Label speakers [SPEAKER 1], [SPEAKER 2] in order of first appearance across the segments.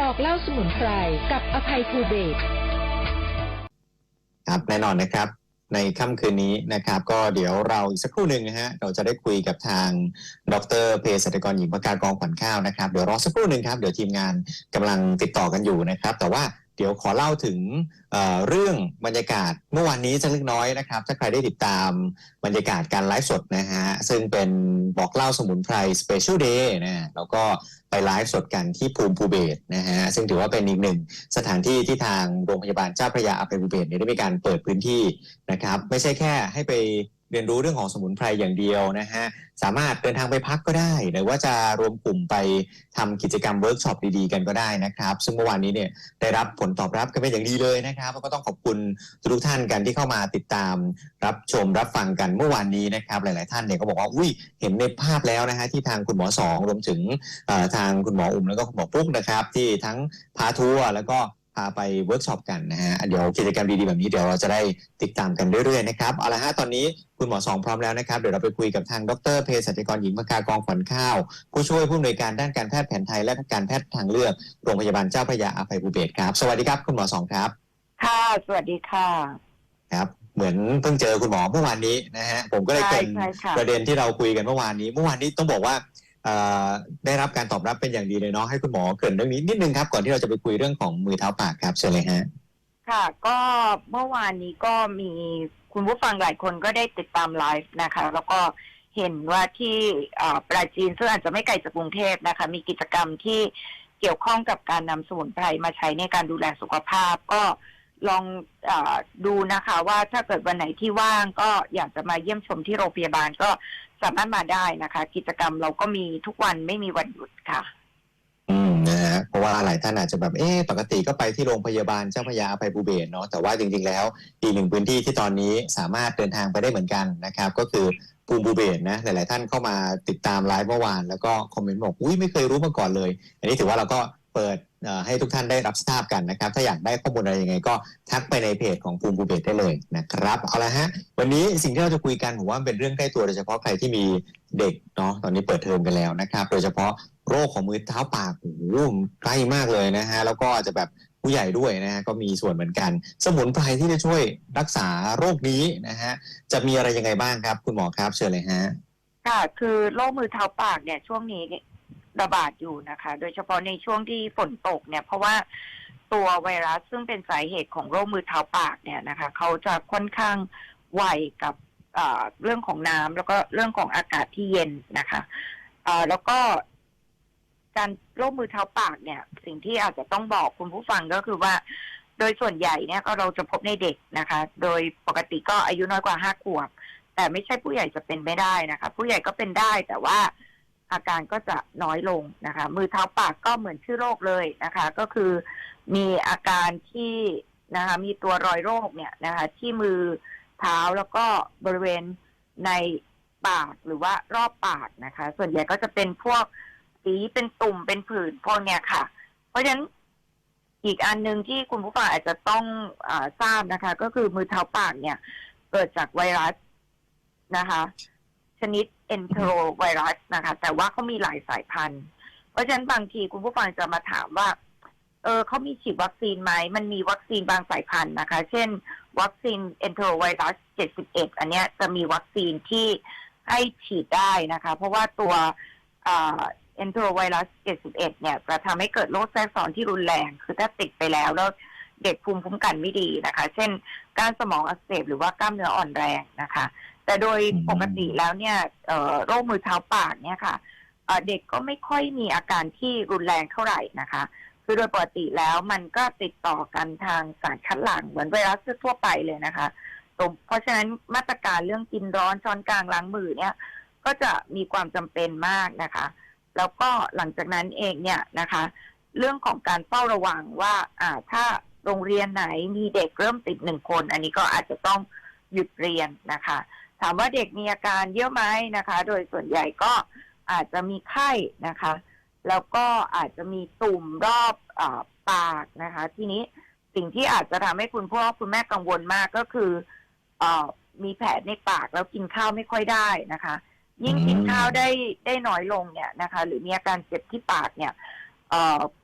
[SPEAKER 1] บอกเล่าสมุนไพรกับอภัยภูเบศ
[SPEAKER 2] ครับแน่นอนนะครับในค่ำคืนนี้นะครับ ก็เดี๋ยวเราอีกสักครู่หนึ่งนะฮะเราจะได้คุยกับทางดรเภสัชกรหญิงประกากองขวัญข้าวนะครับเดี๋ยวรอสักครู่หนึ่งครับเดี๋ยวทีมงานกำลังติดต่อกันอยู่นะครับ แต่ว่า เดี๋ยวขอเล่าถึงเเรื่องบรรยากาศเมื่อวานนี้สักเล็กน้อยนะครับ ถ้าใครได้ติดตามบรรยากาศการไลฟ์สดนะฮะ ซึ่งเป็นบอกเล่าสมุนไพรสเปเชียลเดย์นะแล้วก็ไปไลฟ์สดกันที่ภูมิภูเบศนะฮะ ซึ่งถือว่าเป็นอีกหนึ่งสถานที่ที่ทางโรงพยาบาลเจ้าพระยาอภัยภูเบศเนี่ยได้มีการเปิดพื้นที่นะครับ ไม่ใช่แค่ให้ไป เรียนรู้เรื่องของสมุนไพรอย่างเดียวนะฮะสามารถเดินทางไปพักก็ได้ หรือว่าจะรวมกลุ่มไปทำกิจกรรมเวิร์กช็อปดีๆกันก็ได้นะครับ ซึ่งเมื่อวานนี้เนี่ยได้รับผลตอบรับกันเป็นอย่างดีเลยนะครับแล้วก็ต้องขอบคุณทุกท่านกันที่เข้ามาติดตาม รับชมรับฟังกันเมื่อวานนี้นะครับ หลาย ๆ ท่านเนี่ยก็บอกว่าอุ้ยเห็นในภาพแล้วนะฮะที่ทางคุณหมอสองรวมถึงทางคุณหมออุ่มแล้วก็คุณหมอปุ๊กนะครับ ที่ทั้งพาทัวร์แล้วก็ พาไปเวิร์กช็อปกันนะฮะเดี๋ยวกิจกรรมดีๆแบบนี้เดี๋ยวเราจะได้ติดตามกันเรื่อยๆนะครับเอาละฮะตอนนี้คุณหมอสองพร้อมแล้วนะครับ เดี๋ยวเราไปคุยกับทางดรเภสัชกรหญิงพกากองขวัญข้าว ผู้ช่วยผู้อำนวยการด้านการแพทย์แผนไทยและการแพทย์ทางเลือกโรงพยาบาลเจ้าพระยาอภัยภูเบศรครับ สวัสดีครับคุณหมอสองครับ
[SPEAKER 3] ค่ะ สวัสดีค่ะ
[SPEAKER 2] ครับเหมือนเพิ่งเจอคุณหมอเมื่อวานนี้นะฮะผมก็เลย
[SPEAKER 3] ใช่
[SPEAKER 2] เป็น
[SPEAKER 3] ใช่ค่ะ
[SPEAKER 2] ประเด็นที่เราคุยกันเมื่อวานนี้ เมื่อวานนี้ต้องบอกว่าเอ่อ ได้รับการตอบรับเป็นอย่างดีเลยเนาะให้คุณหมอเกรินเรื่องนี้นิดนึงครับก่อนที่เราจะไปคุยเรื่องของมือเท้าปากครับเชิญเลยฮะ
[SPEAKER 3] ค่ะ ก็เมื่อวานนี้ก็มีคุณผู้ฟังหลายคนก็ได้ติดตามไลฟ์นะคะ แล้วก็เห็นว่าที่ปราจีนซึ่งอาจจะไม่ไกลจากกรุงเทพนะคะ มีกิจกรรมที่เกี่ยวข้องกับการนำสมุนไพรมาใช้ในการดูแลสุขภาพก็ ลองอดูนะคะว่าถ้าเกิดวันไหนที่ว่างก็อยากจะมาเยี่ยมชมที่โรงพยาบาลก็สามารถมาได้นะคะ กิจกรรมเราก็มีทุกวันไม่มีวันหยุดค่ะ
[SPEAKER 2] อืมนะฮะเพราะว่าหลายท่านอาจจะแบบเอ๊ะปกติก็ไปที่โรงพยาบาลเจ้าพระยาอภัยภูเบศเนาะแต่ว่าจริง ๆ แล้วอีกหนึ่งพื้นที่ที่ตอนนี้สามารถเดินทางไปได้เหมือนกันนะครับ ก็คือภูมิภูเบศนะหลาย ๆ ท่านเข้ามาติดตามไลฟ์เมื่อวานแล้วก็คอมเมนต์บอกอุ้ยไม่เคยรู้มาก่อนเลย อันนี้ถือว่าเราก็เปิด ให้ทุกท่านได้รับทราบกันนะครับ ถ้าอยากได้ข้อมูลอะไรยังไง ก็ทักไปในเพจของภูมิภูเบศได้เลยนะครับเอาละฮะวันนี้สิ่งที่เราจะคุยกันผมว่าเป็นเรื่องใกล้ตัวโดยเฉพาะใครที่มีเด็กเนาะตอนนี้เปิดเทอมกันแล้วนะครับ โดยเฉพาะโรคของมือเท้าปากโอ้ใกล้มากเลยนะฮะแล้วก็อาจจะแบบผู้ใหญ่ด้วยนะฮะก็มีส่วนเหมือนกัน สมุนไพรที่จะช่วยรักษาโรคนี้นะฮะจะมีอะไรยังไงบ้างครับ คุณหมอครับเชิญเลยฮะ
[SPEAKER 3] ค่ะคือโรคมือเท้าปากเนี่ยช่วงนี้ ระบาดอยู่นะคะ โดยเฉพาะในช่วงที่ฝนตกเนี่ย เพราะว่าตัวไวรัสซึ่งเป็นสาเหตุของโรคมือเท้าปากเนี่ยนะคะเขาจะค่อนข้างไวกับเรื่องของน้ำแล้วก็เรื่องของอากาศที่เย็นนะคะแล้วก็การโรคมือเท้าปากเนี่ย สิ่งที่อาจจะต้องบอกคุณผู้ฟังก็คือว่า โดยส่วนใหญ่เนี่ยก็เราจะพบในเด็กนะคะ โดยปกติก็อายุน้อยกว่าห้าขวบ แต่ไม่ใช่ผู้ใหญ่จะเป็นไม่ได้นะคะ ผู้ใหญ่ก็เป็นได้แต่ว่า อาการก็จะน้อยลงนะคะ มือเท้าปากก็เหมือนชื่อโรคเลยนะคะ ก็คือมีอาการที่นะคะ มีตัวรอยโรคเนี่ยนะคะ ที่มือเท้าแล้วก็บริเวณในปากหรือว่ารอบปากนะคะ ส่วนใหญ่ก็จะเป็นพวกสีเป็นตุ่มเป็นผื่นพวกเนี้ยค่ะ เพราะฉะนั้นอีกอันหนึ่งที่คุณผู้ฟังอาจจะต้องอทราบนะคะ ก็คือมือเท้าปากเนี่ย เกิดจากไวรัสนะคะ นิด enterovirus นะคะ แต่ว่าเขามีหลายสายพันธุ์ เพราะฉะนั้นบางทีคุณผู้ฟังจะมาถามว่า เออเขามีฉีดวัคซีนไหม มันมีวัคซีนบางสายพันธุ์นะคะ เช่น วัคซีน enterovirus 71 อันเนี้ยจะมีวัคซีนที่ให้ฉีดได้นะคะ เพราะว่าตัวอ่า enterovirus 71 เนี่ยจะทำให้เกิดโรคแทรกซ้อนที่รุนแรง คือถ้าติดไปแล้วแล้วเด็กภูมิคุ้มกันไม่ดีนะคะ เช่นก้านสมองอักเสบหรือว่ากล้ามเนื้ออ่อนแรงนะคะ แต่โดยปกติแล้วเนี่ยโรคมือเท้าปากเนี่ยค่ะเเด็กก็ไม่ค่อยมีอาการที่รุนแรงเท่าไหร่นะคะ คือโดยปกติแล้วมันก็ติดต่อกันทางสารคัดหลั่งเหมือนไวรัสทั่วไปเลยนะคะตรงเพราะฉะนั้นมาตรการเรื่องกินร้อนช้อนกลางล้างมือเนี่ย ก็จะมีความจำเป็นมากนะคะ แล้วก็หลังจากนั้นเองเนี่ยนะคะ เรื่องของการเฝ้าระวังว่าอ่าถ้าโรงเรียนไหนมีเด็กเริ่มติดหนึ่งคน อันนี้ก็อาจจะต้องหยุดเรียนนะคะ ถามว่าเด็กมีอาการเยอะไหมนะคะ โดยส่วนใหญ่ก็อาจจะมีไข้นะคะ แล้วก็อาจจะมีตุ่มรอบอปากนะคะ ทีนี้สิ่งที่อาจจะทำให้คุณพ่อคุณแม่กังวลมากก็คืออมีแผลในปากแล้วกินข้าวไม่ค่อยได้นะคะ ยิ่งกินข้าวได้ได้น้อยลงเนี่ยนะคะ หรือมีอาการเจ็บที่ปากเนี่ย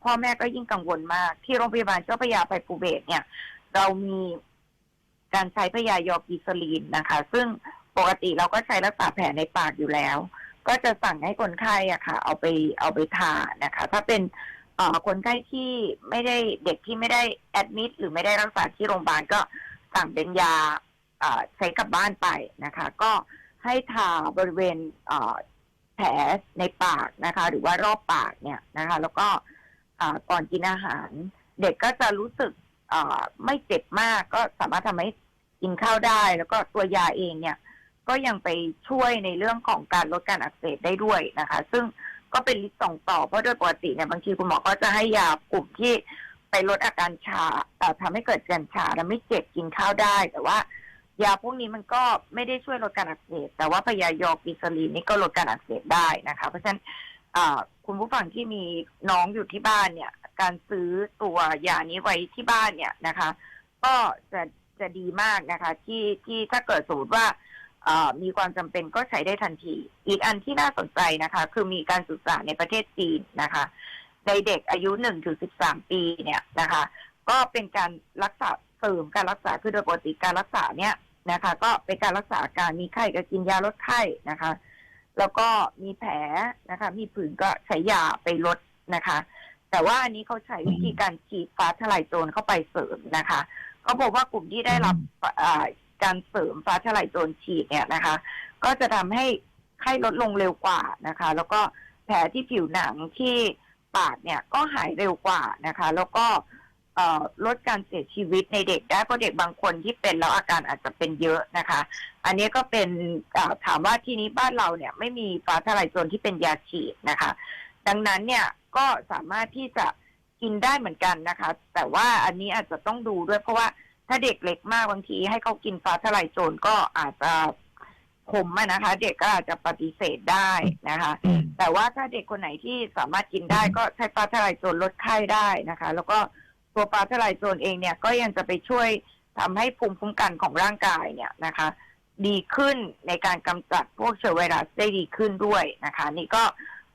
[SPEAKER 3] พ่อแม่ก็ยิ่งกังวลมาก ที่โรงพยาบาลเจ้าพระยาไปภูเบศเนี่ย เรามีการใช้พยายอกิสลีนนะคะ ซึ่ง ปกติเราก็ใช้รักษาแผลในปากอยู่แล้ว ก็จะสั่งให้คนไข้อะค่ะ เอาไปเอาไปทานะคะ ถ้าเป็นเอ่อคนไข้ที่ไม่ได้เด็กที่ไม่ได้แอดมิดหรือไม่ได้รักษาที่โรงพยาบาลก็สั่งเป็นยาเอ่อใช้กลับบ้านไปนะคะ ก็ให้ทาบริเวณเอ่อแผลในปากนะคะ หรือว่ารอบปากเนี่ยนะคะ แล้วก็อ่าก่อนกินอาหาร เด็กก็จะรู้สึกเอ่อไม่เจ็บมาก ก็สามารถทำให้กินข้าวได้ แล้วก็ตัวยาเองเนี่ย ก็ยังไปช่วยในเรื่องของการลดการอักเสบได้ด้วยนะคะ ซึ่งก็เป็นลิสต์ส่งต่อเพราะโดยปกติเนี่ยบางทีคุณหมอก็จะให้ยากลุ่มที่ไปลดอาการชาเอ่อทำให้เกิดการชาและไม่เจ็บกินข้าวได้ แต่ว่ายาพวกนี้มันก็ไม่ได้ช่วยลดการอักเสบแต่ว่าพยายอกิสลีนนี่ก็ลดการอักเสบได้นะคะ เพราะฉะนั้นคุณผู้ฟังที่มีน้องอยู่ที่บ้านเนี่ย การซื้อตัวยานี้ไว้ที่บ้านเนี่ยนะคะ ก็จะจะดีมากนะคะ ที่ที่ถ้าเกิดสมมติว่า มีความจำเป็นก็ใช้ได้ทันที อีกอันที่น่าสนใจนะคะ คือมีการศึกษาในประเทศจีนนะคะในเด็กอายุหนึ่งถึงสิบสามปีเนี่ยนะคะ ก็เป็นการรักษาเสริมการรักษาคือโดยปกติการรักษาเนี่ยนะคะ ก็เป็นการรักษาอาการมีไข้ก็กินยาลดไข้นะคะ แล้วก็มีแผลนะคะ มีผื่นก็ใช้ยาไปลดนะคะ แต่ว่าอันนี้เขาใช้วิธีการฉีดฟ้าทลายโจรเข้าไปเสริมนะคะเขาบอกว่ากลุ่มที่ได้รับอ่า การเสริมฟ้าทลายโจรฉีดเนี่ยนะคะ ก็จะทำให้ไข้ลดลงเร็วกว่านะคะ แล้วก็แผลที่ผิวหนังที่ปากเนี่ยก็หายเร็วกว่านะคะ แล้วก็ลดการเสียชีวิตในเด็กได้เพราะเด็กบางคนที่เป็นแล้วอาการอาจจะเป็นเยอะนะคะ อันนี้ก็เป็นถามว่าที่นี้บ้านเราเนี่ยไม่มีฟ้าทลายโจรที่เป็นยาฉีดนะคะ ดังนั้นเนี่ยก็สามารถที่จะกินได้เหมือนกันนะคะ แต่ว่าอันนี้อาจจะต้องดูด้วยเพราะว่า ถ้าเด็กเล็กมากบางที ให้เขากินฟ้าทลายโจรก็อาจจะขมอะนะคะ เด็กก็อาจจะปฏิเสธได้นะคะ
[SPEAKER 2] อืม
[SPEAKER 3] แต่ว่าถ้าเด็กคนไหนที่สามารถกินได้ก็ใช้ปลาทลายโจรลดไข้ได้นะคะ แล้วก็ตัวปลาทลายโจรเองเนี่ยก็ยังจะไปช่วยทำให้ภูมิคุ้มกันของร่างกายเนี่ยนะคะ ดีขึ้นในการกำจัดพวกเชื้อไวรัสได้ดีขึ้นด้วยนะคะ นี่ก็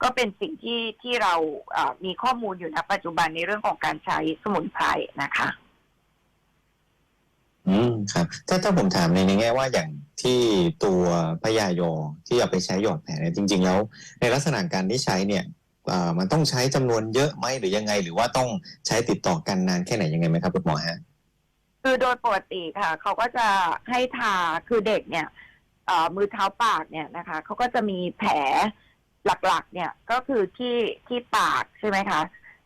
[SPEAKER 3] ก็เป็นสิ่งที่ที่เราเอ่อมีข้อมูลอยู่ณปัจจุบันในเรื่องของการใช้สมุนไพรนะคะ
[SPEAKER 2] อืมครับถ้าถ้าผมถามในในแง่ว่าอย่างที่ตัวพยายอที่เอาไปใช้หยอดแผลเนี่ยจริง ๆ แล้ว ในลักษณะการที่ใช้เนี่ยอ่ามันต้องใช้จำนวนเยอะไหมหรือยังไง หรือว่าต้องใช้ติดต่อกันนานแค่ไหนยังไงไหมครับคุณหมอฮะ
[SPEAKER 3] คือโดยปกติค่ะ เขาก็จะให้ทาคือเด็กเนี่ยอ่อมือเท้าปากเนี่ยนะคะเขาก็จะมีแผลหลักๆ เนี่ยก็คือที่ที่ปากใช่ไหมคะ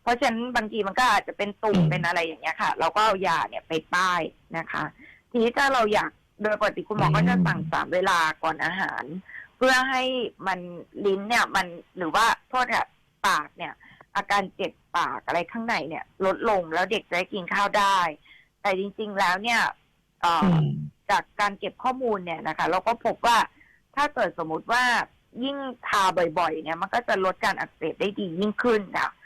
[SPEAKER 3] ราะฉะนั้นบางทีมันก็อาจจะเป็นตุ่ม
[SPEAKER 2] อืม
[SPEAKER 3] เป็นอะไรอย่างเงี้ยค่ะ เราก็เอายาเนี่ยไปป้ายนะคะ ทีนี้ถ้าเราอยากโดยปกติคุณหมอก็จะสั่งสามเวลาก่อนอาหาร เพื่อให้มันลิ้นเนี่ยมันหรือว่าโทษเนี่ยปากเนี่ย อาการเจ็บปากอะไรข้างในเนี่ย ลดลงแล้วเด็กจะได้กินข้าวได้ แต่จริง ๆแล้วเนี่ยเอ่อ
[SPEAKER 2] อื
[SPEAKER 3] อ
[SPEAKER 2] ม
[SPEAKER 3] จากการเก็บข้อมูลเนี่ยนะคะ เราก็พบว่าถ้าเกิดสมมุติว่ายิ่งทาบ่อยๆ เนี่ย มันก็จะลดการอักเสบได้ดียิ่งขึ้นค่ะเอ่อ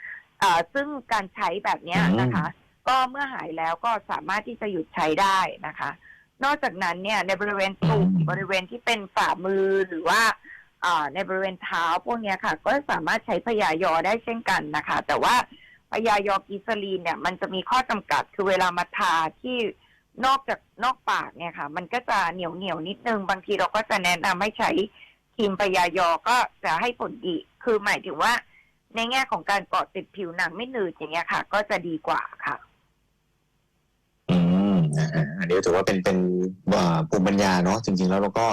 [SPEAKER 3] ซึ่งการใช้แบบเนี้ยนะคะ ก็เมื่อหายแล้วก็สามารถที่จะหยุดใช้ได้นะคะ นอกจากนั้นเนี่ยในบริเวณตุ่มบริเวณที่เป็นฝ่ามือหรือว่าอ่าในบริเวณเท้าพวกเนี้ยค่ะ ก็สามารถใช้พยายอได้เช่นกันนะคะ แต่ว่าพยายอกิสลีนเนี่ย มันจะมีข้อจำกัดคือเวลามาทาที่นอกจากนอกปากเนี่ยค่ะ มันก็จะเหนียวเหนียวๆนิดนึง บางทีเราก็จะแนะนำให้ใช้ครีมพยายอก็จะให้ผลดี คือหมายถึงว่า ในแง่ของการเกาะติดผิวหนังไม่หนืดอย่างเงี้ยค่ะ ก็จะดีกว่าค่ะ
[SPEAKER 2] อืมนะฮะอันนี้ถือว่าเป็นเป็นอ่าภูมิปัญญาเนาะจริง ๆ แล้วเราก็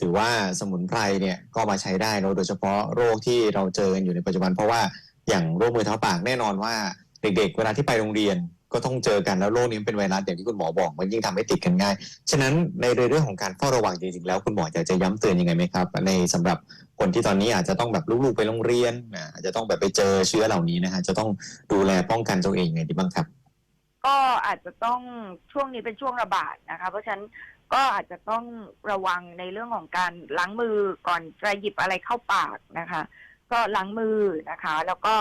[SPEAKER 2] ถือว่าสมุนไพรเนี่ยก็มาใช้ได้เนาะโดยเฉพาะโรคที่เราเจอกันอยู่ในปัจจุบัน เพราะว่าอย่างโรคมือเท้าปากแน่นอนว่าเด็กๆ เวลาที่ไปโรงเรียน ก็ต้องเจอกันแล้วโรคนี้เป็นไวรัสอย่างที่คุณหมอบอก มันยิ่งทำให้ติดกันง่าย ฉะนั้นในเรื่องของการเฝ้าระวังจริงๆแล้วคุณหมออยากจะย้ำเตือนยังไงไหมครับ ในสำหรับคนที่ตอนนี้อาจจะต้องแบบลูกๆไปโรงเรียนอาอาจจะต้องแบบไปเจอเชื้อเหล่านี้นะฮะจะต้องดูแลป้องกันตัวเองยังไงดีบ้างครับ
[SPEAKER 3] ก็อาจจะต้องช่วงนี้เป็นช่วงระบาดนะคะ เพราะฉะนั้นก็อาจจะต้องระวังในเรื่องของการล้างมือก่อนจะหยิบอะไรเข้าปากนะคะ ก็ล้างมือนะคะ แล้วก็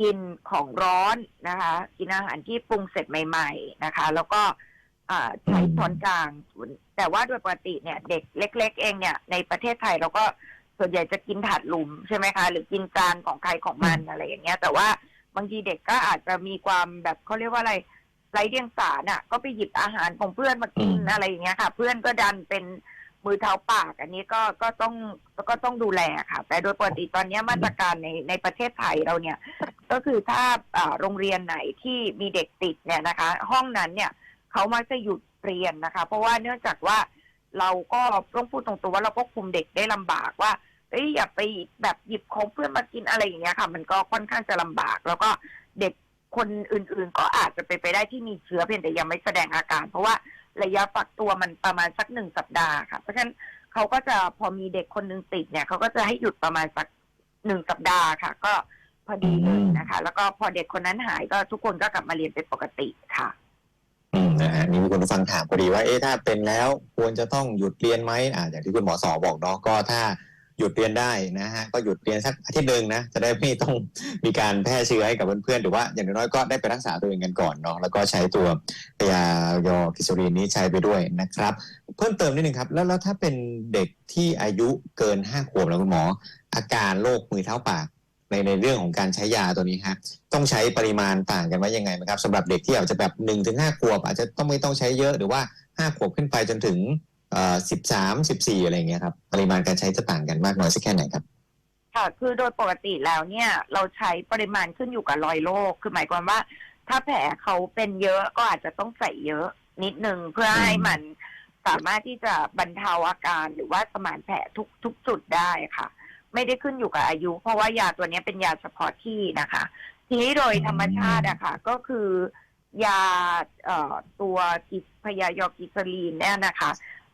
[SPEAKER 3] กินของร้อนนะคะ กินอาหารที่ปรุงเสร็จใหม่ ๆนะคะ แล้วก็อ่าใช้ช้อนกลาง แต่ว่าโดยปกติเนี่ยเด็กเล็ก ๆ เองเนี่ยในประเทศไทยเราก็ส่วนใหญ่จะกินถาดหลุมใช่ไหมคะ หรือกินจานของใครของมันอะไรอย่างเงี้ย แต่ว่าบางทีเด็กก็อาจจะมีความแบบเขาเรียกว่าอะไรไร้เดียงสาน่ะ ก็ไปหยิบอาหารของเพื่อนมากิน
[SPEAKER 2] อืม
[SPEAKER 3] อะไรอย่างเงี้ยค่ะ เพื่อนก็ดันเป็น มือเท้าปาก อันนี้ก็ก็ต้องก็ต้องดูแลค่ะ แต่โดยปกติตอนนี้มาตรการในในประเทศไทยเราเนี่ย ก็คือถ้าโรงเรียนไหนที่มีเด็กติดเนี่ยนะคะ ห้องนั้นเนี่ยเขามักจะหยุดเรียนนะคะ เพราะว่าเนื่องจากว่าเราก็ต้องพูดตรงๆว่าเราก็คุมเด็กได้ลำบากว่าเอ้ยอย่าไปแบบหยิบของเพื่อนมากินอะไรอย่างเงี้ยค่ะ มันก็ค่อนข้างจะลำบาก แล้วก็เด็กคนอื่นๆ ก็อาจจะไปไปได้ที่มีเชื้อเพียงแต่ยังไม่แสดงอาการ เพราะว่า ระยะฟักตัวมันประมาณสักหนึ่งสัปดาห์ค่ะ เพราะฉะนั้นเขาก็จะพอมีเด็กคนหนึ่งติดเนี่ยเขาก็จะให้หยุดประมาณสักหนึ่งสัปดาห์ค่ะ ก็พอดีเลยนะคะ แล้วก็พอเด็กคนนั้นหายก็ทุกคนก็กลับมาเรียนเป็นปกติค่ะ
[SPEAKER 2] อืมนะฮะนี่มีคนฟังถามพอดีว่าเอ๊ะถ้าเป็นแล้วควรจะต้องหยุดเรียนไหมอ่าอย่างที่คุณหมอสอบอกเนาะก็ถ้า หยุดเรียนได้นะฮะก็หยุดเรียนสักอาทิตย์หนึ่งนะจะได้ไม่ต้องมีการแพร่เชื้อให้กับเพื่อนๆหรือว่าอย่างน้อยๆก็ได้ไปรักษาตัวเองกันก่อนเนาะแล้วก็ใช้ตัวยายอกิโซรีนนี้ใช้ไปด้วยนะครับ เพิ่มเติมนิดนึงครับ แล้วแล้วถ้าเป็นเด็กที่อายุเกินห้าขวบแล้วคุณหมอ อาการโรคมือเท้าปากในในเรื่องของการใช้ยาตัวนี้ฮะต้องใช้ปริมาณต่างกันไว้ยังไงไหมครับสำหรับเด็กที่อาจจะแบบหนึ่งถึงห้าขวบ อาจจะต้องไม่ต้องใช้เยอะหรือว่าห้าขวบขึ้นไปจนถึง สิบสามสิบสี่อะไรเงี้ยครับปริมาณการใช้จะต่างกันมากน้อยสักแค่ไหนครับ
[SPEAKER 3] ค่ะ คือโดยปกติแล้วเนี่ยเราใช้ปริมาณขึ้นอยู่กับรอยโรคคือหมายความว่า ถ้าแผลเขาเป็นเยอะก็อาจจะต้องใส่เยอะนิดนึงเพื่อให้มันสามารถที่จะบรรเทาอาการหรือว่าสมานแผลทุกทุกจุดได้ค่ะ ไม่ได้ขึ้นอยู่กับอายุ เพราะว่ายาตัวนี้เป็นยาเฉพาะที่นะคะ ทีนี้โดยธรรมชาติอะค่ะ ก็คือยาเอ่อตัวกิพยายอกิซลีนเนี่ยนะคะ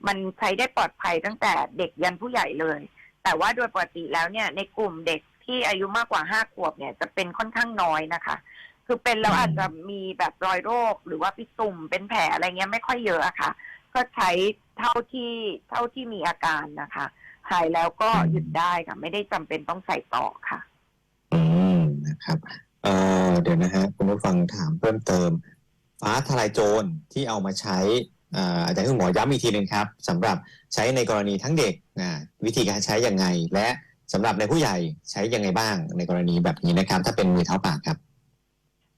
[SPEAKER 3] มันใช้ได้ปลอดภัยตั้งแต่เด็กยันผู้ใหญ่เลย แต่ว่าโดยปกติแล้วเนี่ยในกลุ่มเด็กที่อายุมากกว่าห้าขวบเนี่ยจะเป็นค่อนข้างน้อยนะคะ คือเป็นแล้ว
[SPEAKER 2] อา
[SPEAKER 3] จจะมีแบบรอยโรค หรือว่าพิตุ่มเป็นแผลอะไรเงี้ยไม่ค่อยเยอะอะค่ะ ก็ใช้เท่าที่เท่าที่มีอาการนะคะหายแล้วก็หยุดได้ค่ะ ไม่ได้จำเป็นต้องใส่ต่อค่ะ
[SPEAKER 2] อืมนะครับเอ่อเดี๋ยวนะฮะคุณผู้ฟังถามเพิ่มเติม ฟ้าทลายโจรที่เอามาใช้ อ่าอาจารย์คุณหมอย้ำอีกทีหนึ่งครับสำหรับใช้ในกรณีทั้งเด็กอ่าวิธีการใช้ยังไง และสำหรับในผู้ใหญ่ใช้ยังไงบ้างในกรณีแบบนี้นะครับ ถ้าเป็นมือเท้าปากครับ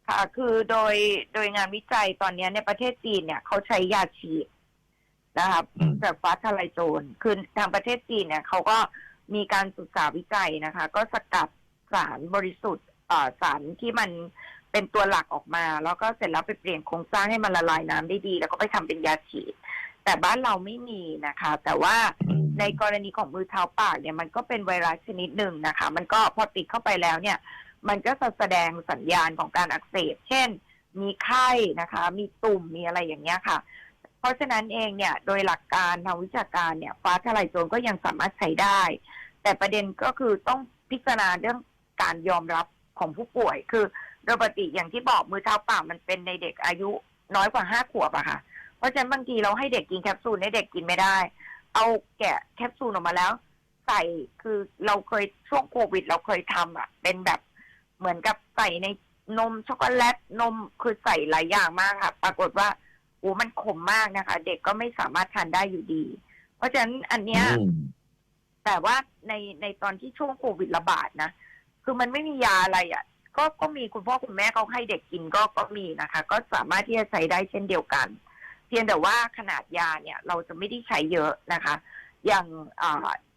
[SPEAKER 3] ค่ะคือโดยโดยงานวิจัยตอนนี้ในประเทศจีนเนี่ยเขาใช้ยาฉีดนะคะ
[SPEAKER 2] อืม
[SPEAKER 3] แบบฟ้าทลายโจรคือทางประเทศจีนเนี่ยเขาก็มีการศึกษาวิจัยนะคะ ก็สกัดสารบริสุทธิ์เอ่อสารที่มัน เป็นตัวหลักออกมา แล้วก็เสร็จแล้วไปเปลี่ยนโครงสร้างให้มันละลายน้ำได้ดี แล้วก็ไปทำเป็นยาฉีด แต่บ้านเราไม่มีนะคะ แต่ว่า
[SPEAKER 2] อืม
[SPEAKER 3] ในกรณีของมือเท้าปากเนี่ยมันก็เป็นไวรัสชนิดหนึ่งนะคะ มันก็พอติดเข้าไปแล้วเนี่ย มันก็จะแสดงสัญญาณของการอักเสบ เช่น มีไข้นะคะ มีตุ่มมีอะไรอย่างเงี้ยค่ะ เพราะฉะนั้นเองเนี่ยโดยหลักการทางวิชาการเนี่ย ฟ้าทลายโจรก็ยังสามารถใช้ได้ แต่ประเด็นก็คือต้องพิจารณาเรื่องการยอมรับของผู้ป่วยคือ โดยปกติอย่างที่บอกมือเท้าปากมันเป็นในเด็กอายุน้อยกว่าห้าขวบอะค่ะ เพราะฉะนั้นบางทีเราให้เด็กกินแคปซูลให้เด็กกินไม่ได้ เอาแกะแคปซูลออกมาแล้ว ใส่คือเราเคยช่วงโควิด เราเคยทำอะเป็นแบบเหมือนกับใส่ในนมช็อกโกแลตนมคือใส่หลายอย่างมากค่ะ ปรากฏว่าโอ้มันขมมากนะคะ เด็กก็ไม่สามารถทานได้อยู่ดี เพราะฉะนั้นอันเนี้ย
[SPEAKER 2] อืม
[SPEAKER 3] แต่ว่าในในตอนที่ช่วงโควิดระบาดนะคือมันไม่มียาอะไรอะ ก็ก็มีคุณพ่อคุณแม่เขาให้เด็กกินก็ก็มีนะคะ ก็สามารถที่จะใช้ได้เช่นเดียวกัน เพียงแต่ว่าขนาดยาเนี่ยเราจะไม่ได้ใช้เยอะนะคะ อย่าง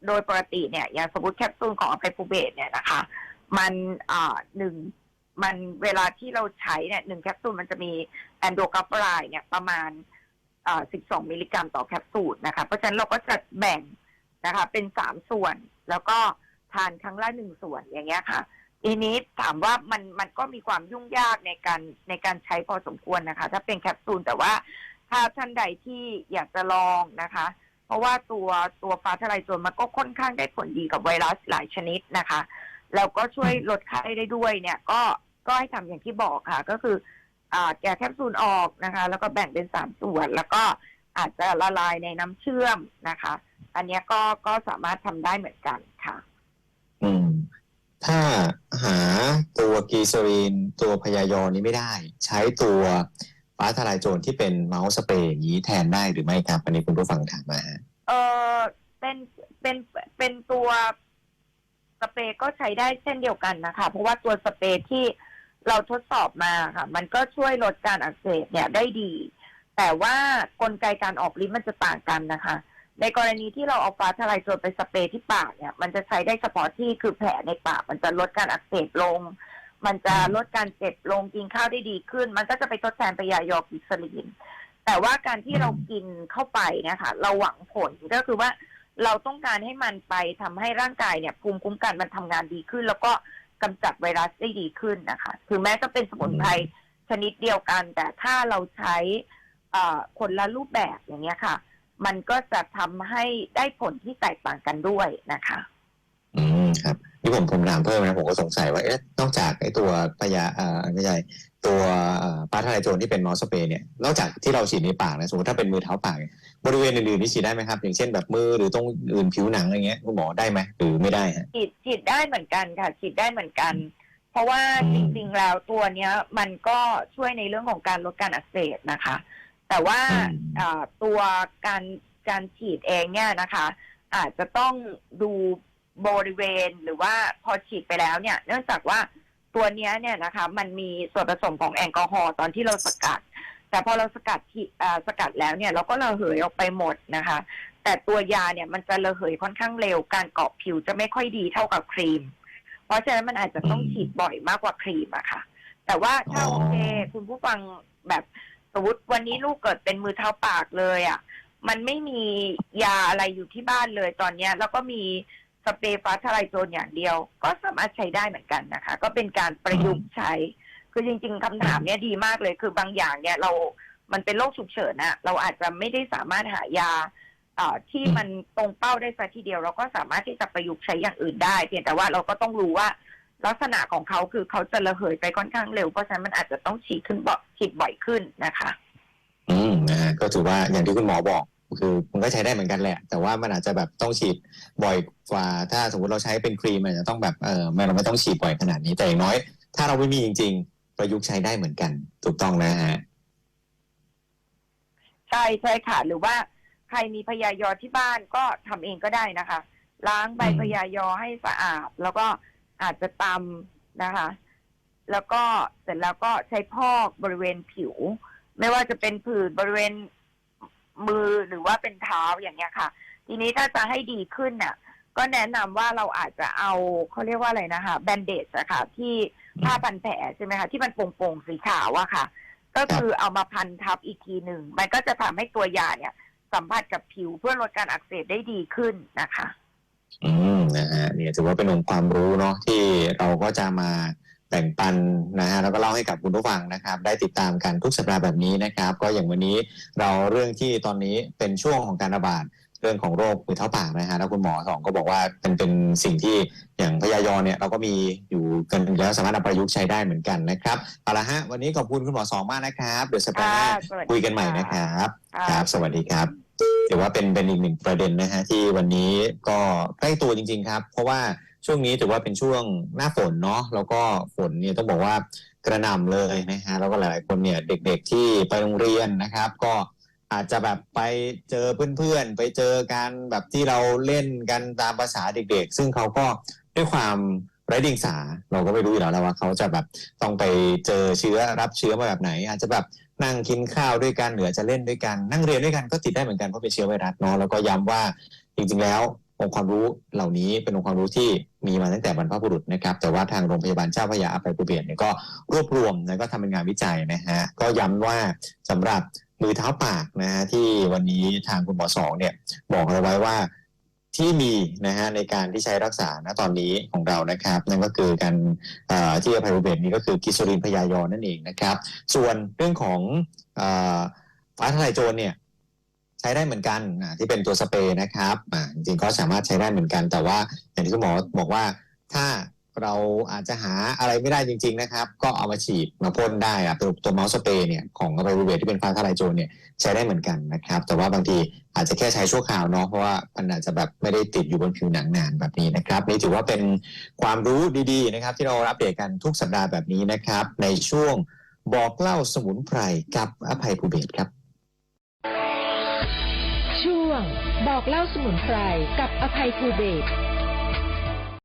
[SPEAKER 3] โดยปกติเนี่ยอย่างสมมติแคปซูลของอภัยภูเบศเนี่ยนะคะ มันอ่าหนึ่งมันเวลาที่เราใช้เนี่ยหนึ่งแคปซูลมันจะมีแอนโดกัปไลเนี่ยประมาณอ่า12 มิลลิกรัมต่อแคปซูลนะคะ เพราะฉะนั้นเราก็จะแบ่งนะคะเป็นสามส่วนแล้วก็ทานครั้งละหนึ่งส่วนอย่างเงี้ยค่ะ ทีนี้ถามว่ามันมันก็มีความยุ่งยากในการในการใช้พอสมควรนะคะ ถ้าเป็นแคปซูลแต่ว่าถ้าท่านใดที่อยากจะลองนะคะ เพราะว่าตัวตัวฟ้าทลายโจรมันก็ค่อนข้างได้ผลดีกับไวรัสหลายชนิดนะคะแล้วก็ช่วยลดไข้ได้ด้วยเนี่ยก็ก็ให้ทำอย่างที่บอกค่ะ ก็คืออ่าแกะแคปซูลออกนะคะ แล้วก็แบ่งเป็นสามส่วน แล้วก็อาจจะละลายในน้ำเชื่อมนะคะ อันนี้ก็ก็สามารถทำได้เหมือนกันค่ะ
[SPEAKER 2] อืม ถ้าหาตัวกีซรีน ตัวพยายอนี้ไม่ได้ ใช้ตัวฟ้าทลายโจรที่เป็นเมาส์สเปรย์อย่างนี้แทนได้หรือไม่ครับ อันนี้คุณผู้ฟังถามมา
[SPEAKER 3] เออเป็นเป็นเป็นตัวสเปรย์ก็ใช้ได้เช่นเดียวกันนะคะ เพราะว่าตัวสเปรย์ที่เราทดสอบมาค่ะ มันก็ช่วยลดการอักเสบเนี่ยได้ดี แต่ว่ากลไกการออกฤทธิ์มันจะต่างกันนะคะ ในกรณีที่เราเอาฟ้าทลายโจรไปสเปรย์ที่ปากเนี่ย มันจะใช้ได้เฉพาะที่คือแผลในปาก มันจะลดการอักเสบลง มันจะลดการเจ็บลงกินข้าวได้ดีขึ้น มันก็จะไปทดแทนไปยายอกิสลีน แต่ว่าการที่เรากินเข้าไปเนะคะเราหวังผลก็คือว่าเราต้องการให้มันไปทำให้ร่างกายเนี่ยภูมิคุ้มกันมันทำงานดีขึ้น แล้วก็กำจัดไวรัสได้ดีขึ้นนะคะถึงแม้จะเป็นสมุนไพรชนิดเดียวกัน แต่ถ้าเราใช้คนละรูปแบบอย่างเงี้ยค่ะ มันก็จะทำให้ได้ผลที่แตกต่างกันด้วยนะคะ
[SPEAKER 2] อืมครับนี่ผมผมถามเพิ่มนะผมก็สงสัยว่าเอ๊ะนอกจากไอ้ตัวพยาเอ่อไม่ใช่ตัวเอ่อปลาทะลายโจรที่เป็นมอสเปรย์เนี่ยนอกจากที่เราฉีดในปากนะสมมติถ้าเป็นมือเท้าปากเนี่ยบริเวณอื่นๆนี่ฉีดได้ไหมครับ อย่างเช่นแบบมือหรือตรงอื่นผิวหนังอะไรเงี้ยคุณหมอได้ไหมหรือไม่ได้ฮะ
[SPEAKER 3] ฉีดฉีดได้เหมือนกันค่ะฉีดได้เหมือนกัน เพราะว่า
[SPEAKER 2] อื
[SPEAKER 3] จ
[SPEAKER 2] ม
[SPEAKER 3] ริงๆแล้วตัวเนี้ยมันก็ช่วยในเรื่องของการลดการอักเสบนะคะ แต่ว่า
[SPEAKER 2] อืม
[SPEAKER 3] เอ่อตัวการการฉีดเองเนี่ยนะคะ อาจจะต้องดูบริเวณหรือว่าพอฉีดไปแล้วเนี่ย เนื่องจากว่าตัวเนี้ยเนี่ยนะคะ มันมีส่วนผสมของแอลกอฮอล์ตอนที่เราสกัด แต่พอเราสกัดที่อ่าสกัดแล้วเนี่ย เราก็ระเหยออกไปหมดนะคะ แต่ตัวยาเนี่ยมันจะระเหยค่อนข้างเร็ว การเกาะผิวจะไม่ค่อยดีเท่ากับครีม เพราะฉะนั้นมันอาจจะต้อง
[SPEAKER 2] อืม
[SPEAKER 3] ฉีดบ่อยมากกว่าครีมอะค่ะ แต่ว่าถ้า
[SPEAKER 2] อ๋อ
[SPEAKER 3] โอเค คุณผู้ฟังแบบส มมติวันนี้ลูกเกิดเป็นมือเท้าปากเลยอะมันไม่มียาอะไรอยู่ที่บ้านเลยตอนเนี้ย แล้วก็มีสเปรย์ฟ้าทลายโจรอย่างเดียว ก็สามารถใช้ได้เหมือนกันนะคะ ก็เป็นการประยุกต์ใช้ คือจริง ๆคำถามเนี้ยดีมากเลย คือบางอย่างเนี่ยเรา มันเป็นโรคฉุกเฉินอะเราอาจจะไม่ได้สามารถหายาอ่อที่มันตรงเป้าได้สักทีเดียว เราก็สามารถที่จะประยุกต์ใช้อย่างอื่นได้ เพียงแต่ว่าเราก็ต้องรู้ว่า ลักษณะของเขาคือเขาจะระเหยไปค่อนข้างเร็ว เพราะฉะนั้นมันอาจจะต้องฉีดขึ้นบ่อยฉีดบ่อยขึ้นนะคะ
[SPEAKER 2] อืมนะฮะก็ถือว่าอย่างที่คุณหมอบอกคือมันก็ใช้ได้เหมือนกันแหละ แต่ว่ามันอาจจะแบบต้องฉีดบ่อยกว่า ถ้าสมมติเราใช้เป็นครีมมันจะต้องแบบเออไม่เราไม่ต้องฉีดบ่อยขนาดนี้แต่อย่างน้อย ถ้าเราไม่มีจริง ๆ ประยุกต์ใช้ได้เหมือนกัน ถูกต้องนะฮะ
[SPEAKER 3] ใช่ใช่ค่ะหรือว่าใครมีพยายอที่บ้านก็ทำเองก็ได้นะคะ ล้างใบ
[SPEAKER 2] อืม
[SPEAKER 3] พยายอให้สะอาด แล้วก็ อาจจะตำนะคะ แล้วก็เสร็จแล้วก็ใช้พอกบริเวณผิว ไม่ว่าจะเป็นผื่นบริเวณมือหรือว่าเป็นเท้าอย่างเงี้ยค่ะ ทีนี้ถ้าจะให้ดีขึ้นน่ะ ก็แนะนำว่าเราอาจจะเอาเขาเรียกว่าอะไรนะคะแบนเดจอะค่ะ ที่ผ้าพันแผลใช่ไหมคะที่มันโป่งๆสีขาวอะค่ะ ก็คือเอามาพันทับอีกทีหนึ่งมันก็จะทำให้ตัวยาเนี่ย สัมผัสกับผิวเพื่อลดการอักเสบได้ดีขึ้นนะคะ
[SPEAKER 2] อืมนะฮะเนี่ยถือว่าเป็นองค์ความรู้เนาะที่เราก็จะมาแบ่งปันนะฮะแล้วก็เล่าให้กับคุณผู้ฟังนะครับ ได้ติดตามกันทุกสัปดาห์แบบนี้นะครับ ก็อย่างวันนี้เราเรื่องที่ตอนนี้เป็นช่วงของการระบาดเรื่องของโรคมือเท้าปากนะฮะแล้วคุณหมอสองก็บอกว่าเป็นเป็นสิ่งที่อย่างพยายอนเนี่ยเราก็มีอยู่กันอยู่แล้วสามารถนำประยุกต์ใช้ได้เหมือนกันนะครับเอาละฮะวันนี้ขอบคุณคุณหมอสองมากนะครับ เดี๋ยวสัปดาห์หน้า
[SPEAKER 3] ค่ะสวัสดี
[SPEAKER 2] คุยกันใหม่
[SPEAKER 3] ค่ะ
[SPEAKER 2] นะครับ
[SPEAKER 3] ค่ะ
[SPEAKER 2] ครับ สวัสดีครับ ถือว่าเป็นเป็นอีกหนึ่งประเด็นนะฮะที่วันนี้ก็ใกล้ตัวจริง ๆ ครับ เพราะว่าช่วงนี้ถือว่าเป็นช่วงหน้าฝนเนาะแล้วก็ฝนเนี่ยต้องบอกว่ากระหน่ำเลยนะฮะแล้วก็หลายๆคนเนี่ยเด็กๆที่ไปโรงเรียนนะครับ ก็อาจจะแบบไปเจอเพื่อนๆ ไปเจอกันแบบที่เราเล่นกันตามภาษาเด็กๆ ซึ่งเขาก็ด้วยความ ไร้เดียงสาเราก็ไม่รู้อยู่แล้วและว่าเขาจะแบบต้องไปเจอเชื้อรับเชื้อมาแบบไหน อาจจะแบบนั่งกินข้าวด้วยกันหรือจะเล่นด้วยกัน นั่งเรียนด้วยกันก็ติดได้เหมือนกันเพราะเป็นเชื้อไวรัสเนาะแล้วก็ย้ำว่าจริงๆแล้วองค์ความรู้เหล่านี้เป็นองค์ความรู้ที่มีมาตั้งแต่บรรพบุรุษนะครับ แต่ว่าทางโรงพยาบาลเจ้าพระยาอภัยภูเบศเนี่ยก็รวบรวมแล้วก็ทำเป็นงานวิจัยนะฮะก็ย้ำว่าสำหรับมือเท้าปากนะฮะที่วันนี้ทางคุณหมอสองเนี่ยบอกเอาไว้ว่า ที่มีนะฮะในการที่ใช้รักษาณตอนนี้ของเรานะครับ นั่นก็คือการที่อภัยภูเบศนี้ก็คือกิโซลินพยายอนนั่นเองนะครับ ส่วนเรื่องของฟ้าทลายโจรเนี่ยใช้ได้เหมือนกันที่เป็นตัวสเปรย์นะครับจริงๆก็สามารถใช้ได้เหมือนกัน แต่ว่าอย่างที่คุณหมอบอกว่าถ้า เราอาจจะหาอะไรไม่ได้จริง ๆ นะครับ ก็เอามาฉีดมาพ่นได้อะตัวตัวเมาส์สเปรย์เนี่ยของอภัยภูเบศที่เป็นฟ้าทลายโจรเนี่ยใช้ได้เหมือนกันนะครับ แต่ว่าบางทีอาจจะแค่ใช้ชั่วคราวเนาะเพราะว่ามันอาจจะแบบไม่ได้ติดอยู่บนผิวหนังนานแบบนี้นะครับ นี่ถือว่าเป็นความรู้ดีๆนะครับ ที่เราอัปเดตกันทุกสัปดาห์แบบนี้นะครับ ในช่วงบอกเล่าสมุนไพรกับอภัยภูเบศครับ
[SPEAKER 1] ช่วงบอกเล่าสมุนไพรกับอภัยภูเบศ